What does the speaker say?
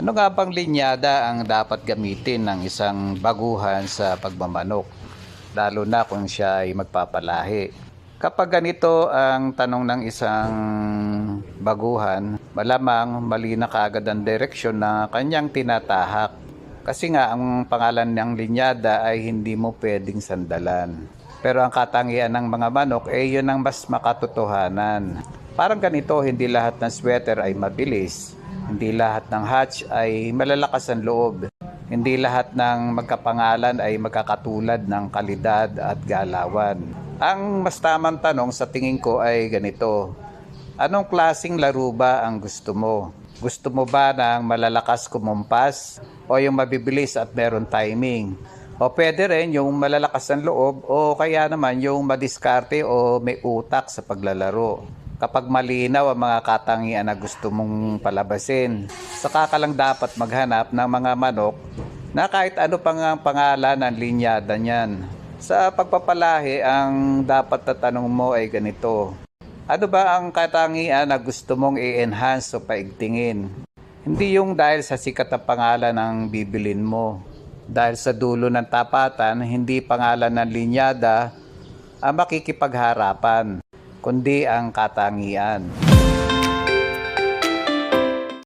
Ano nga bang linyada ang dapat gamitin ng isang baguhan sa pagmamanok? Lalo na kung siya ay magpapalahi. Kapag ganito ang tanong ng isang baguhan, malamang mali na kaagad ang direksyon na kanyang tinatahak. Kasi nga ang pangalan ng linyada ay hindi mo pwedeng sandalan. Pero ang katangian ng mga manok ay yun ang mas makatotohanan. Parang ganito, hindi lahat ng sweater ay mabilis. Hindi lahat ng hatch ay malalakas ang loob. Hindi lahat ng magkapangalan ay magkakatulad ng kalidad at galawan. Ang mas tamang tanong sa tingin ko ay ganito. Anong klasing laro ba ang gusto mo? Gusto mo ba ng malalakas kumumpas o yung mabibilis at meron timing? O pwede rin yung malalakas ang loob o kaya naman yung madiskarte o may utak sa paglalaro. Kapag malinaw ang mga katangian na gusto mong palabasin, saka ka lang dapat maghanap ng mga manok na kahit ano pang ang pangalan ng linyada niyan. Sa pagpapalahi, ang dapat na tanong mo ay ganito. Ano ba ang katangian na gusto mong i-enhance o paigtingin? Hindi yung dahil sa sikat na pangalan ng bibilin mo. Dahil sa dulo ng tapatan, hindi pangalan ng linyada ang makikipagharapan, kundi ang katangian.